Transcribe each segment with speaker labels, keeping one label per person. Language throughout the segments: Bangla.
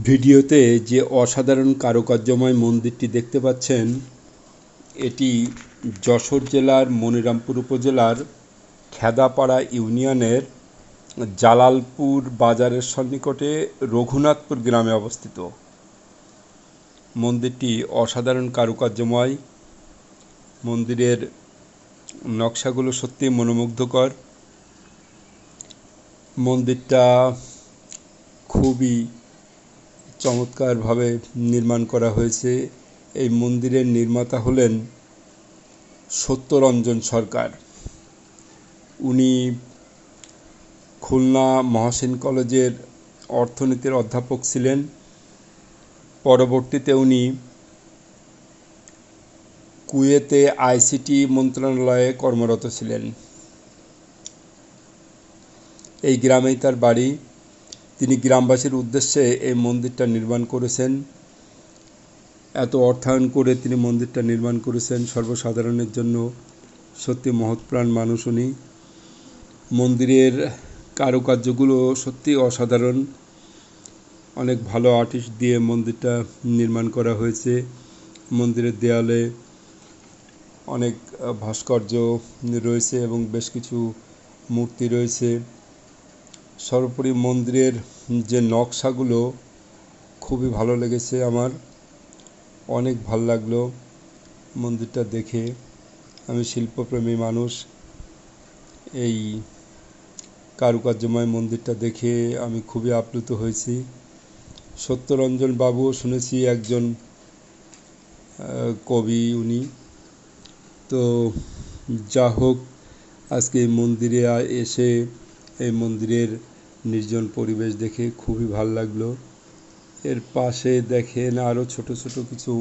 Speaker 1: ভিডিওতে যে অসাধারণ কারুকার্যময় মন্দিরটি দেখতে পাচ্ছেন, এটি যশোর জেলার মনিরামপুর উপজেলার খেদাপাড়া ইউনিয়নের জালালপুর বাজারের সন্নিকটে রঘুনাথপুর গ্রামে অবস্থিত। মন্দিরটি অসাধারণ কারুকার্যময়। মন্দিরের নকশাগুলো সত্যি মনোমুগ্ধকর। মন্দিরটা খুবই চমৎকারভাবে নির্মাণ করা হয়েছে। এই মন্দিরের নির্মাতা হলেন সত্যরঞ্জন সরকার। উনি খুলনা মহাসেন কলেজের অর্থনীতির অধ্যাপক ছিলেন। পরবর্তীতে উনি কুয়েতে আইসিটি মন্ত্রণালয়ে কর্মরত ছিলেন। এই গ্রামেই তার বাড়ি। তিনি গ্রামবাসীর উদ্দেশ্যে এই মন্দিরটা নির্মাণ করেছেন। এত অর্থায়ন করে তিনি মন্দিরটা নির্মাণ করেছেন সর্বসাধারণের জন্য। সত্যি মহৎপ্রাণ মানুষ উনি। মন্দিরের কারুকার্যগুলো সত্যি অসাধারণ। অনেক ভালো আর্টিস্ট দিয়ে মন্দিরটা নির্মাণ করা হয়েছে। মন্দিরের দেয়ালে অনেক ভাস্কর্য রয়েছে এবং বেশ কিছু মূর্তি রয়েছে। সর্বোপরি মন্দিরের যে নকশাগুলো খুবই ভালো লেগেছে আমার। অনেক ভালো লাগল মন্দিরটা দেখে। আমি শিল্পপ্রেমী মানুষ। এই কারুকার্যময় মন্দিরটা দেখে আমি খুবই আপ্লুত হয়েছি। সত্যরঞ্জন বাবুও শুনেছি একজন কবি উনি। তো যা হোক, আজকে এই মন্দিরে এসে এই মন্দিরের নির্জন পরিবেশ দেখে খুবই ভালো লাগল। এর পাশে দেখেন আরও ছোট ছোট কিছু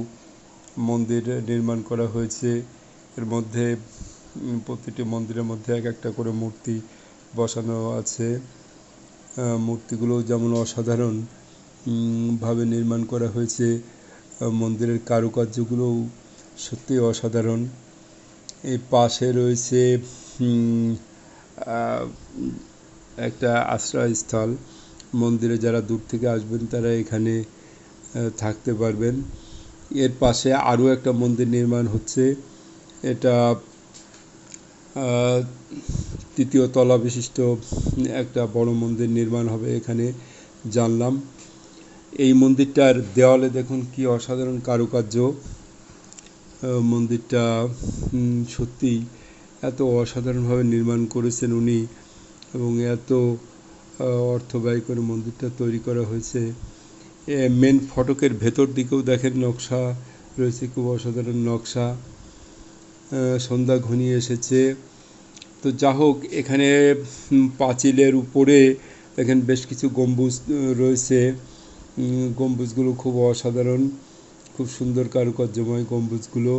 Speaker 1: মন্দির নির্মাণ করা হয়েছে। এর মধ্যে প্রতিটি মন্দিরের মধ্যে এক একটা করে মূর্তি বসানো আছে। মূর্তিগুলো যেমন অসাধারণ ভাবে নির্মাণ করা হয়েছে মন্দিরের কারুকার্যগুলোও সত্যি অসাধারণ। এই পাশে রয়েছে একটা আশ্রয়স্থল মন্দিরে যারা দূর থেকে আসবেন, তারা এখানে থাকতে পারবেন। এর পাশে আরও একটা মন্দির নির্মাণ হচ্ছে। এটা তৃতীয় তলা বিশিষ্ট একটা বড় মন্দির নির্মাণ হবে এখানে, জানলাম। এই মন্দিরটার দেওয়ালে দেখুন কি অসাধারণ কারুকার্য। মন্দিরটা সত্যি এত অসাধারণভাবে নির্মাণ করেছেন উনি। এবং এত অর্থ ব্যয় করে মন্দিরটা তৈরি করা হয়েছে। মেন ফটকের ভেতর দিকেও দেখেন নকশা রয়েছে, খুব অসাধারণ নকশা। সন্ধ্যা ঘনিয়ে এসেছে। তো যা হোক, এখানে পাঁচিলের উপরে দেখেন বেশ কিছু গম্বুজ রয়েছে। গম্বুজগুলো খুব অসাধারণ, খুব সুন্দর কারুকার্যময় গম্বুজগুলো।